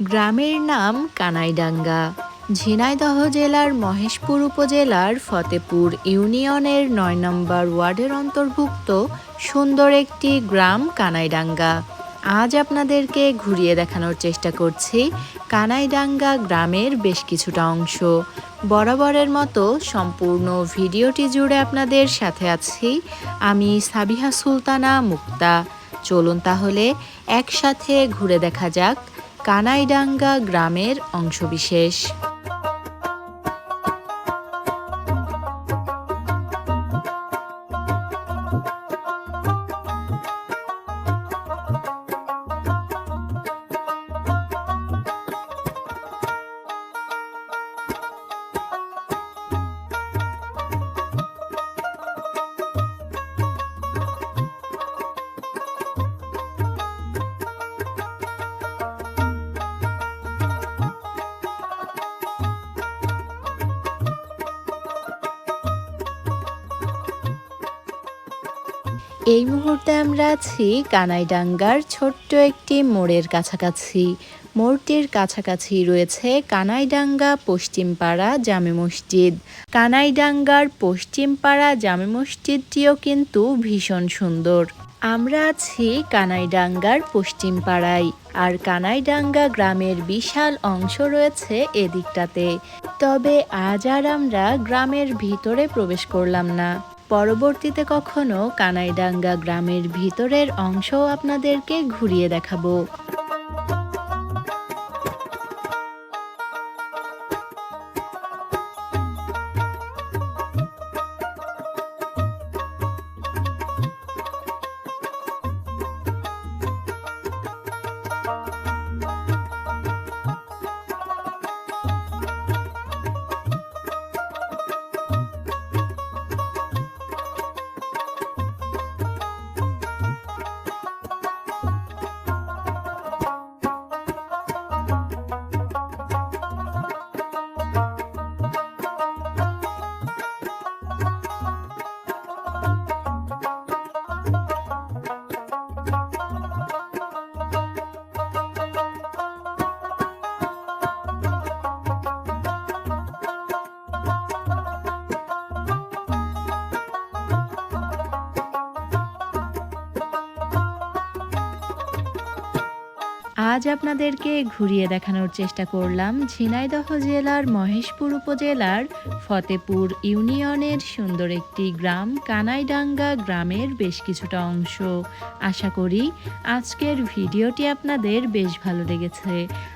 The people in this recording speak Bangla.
গ্রামের নাম কানাইডাঙ্গা। ঝিনাইদহ জেলার মহেশপুর উপজেলার ফতেপুর ইউনিয়নের নয় নম্বর ওয়ার্ডের অন্তর্ভুক্ত সুন্দর একটি গ্রাম কানাইডাঙ্গা। আজ আপনাদেরকে ঘুরিয়ে দেখানোর চেষ্টা করছি কানাইডাঙ্গা গ্রামের বেশ কিছুটা অংশ। বরাবরের মতো সম্পূর্ণ ভিডিওটি জুড়ে আপনাদের সাথে আছি আমি সাবিহা সুলতানা মুক্তা। চলুন তাহলে একসাথে ঘুরে দেখা যাক কানাইডাঙ্গা গ্রামের অংশবিশেষ। এই মুহূর্তে আমরা আছি কানাইডাঙ্গার ছোট্ট একটি মোড়ের কাছাকাছি। মোড়টির কাছাকাছি রয়েছে কানাইডাঙ্গা পশ্চিমপাড়া জামে মসজিদ। কানাইডাঙ্গার পশ্চিমপাড়া জামে মসজিদটিও কিন্তু ভীষণ সুন্দর। আমরা আছি কানাইডাঙ্গার পশ্চিম পাড়ায় আর কানাইডাঙ্গা গ্রামের বিশাল অংশ রয়েছে এদিকটাতে। তবে আজ আর আমরা গ্রামের ভিতরে প্রবেশ করলাম না। পরবর্তীতে কখনো কানাইডাঙ্গা গ্রামের ভিতরের অংশও আপনাদেরকে ঘুরিয়ে দেখাবো। আজ আপনাদেরকে ঘুরিয়ে দেখানোর চেষ্টা করলাম ঝিনাইদহ জেলার মহেশপুর উপজেলার ফতেপুর ইউনিয়নের সুন্দর একটি গ্রাম কানাইডাঙ্গা গ্রামের বেশ কিছুটা অংশ। আশা করি আজকের ভিডিওটি আপনাদের বেশ ভালো লেগেছে।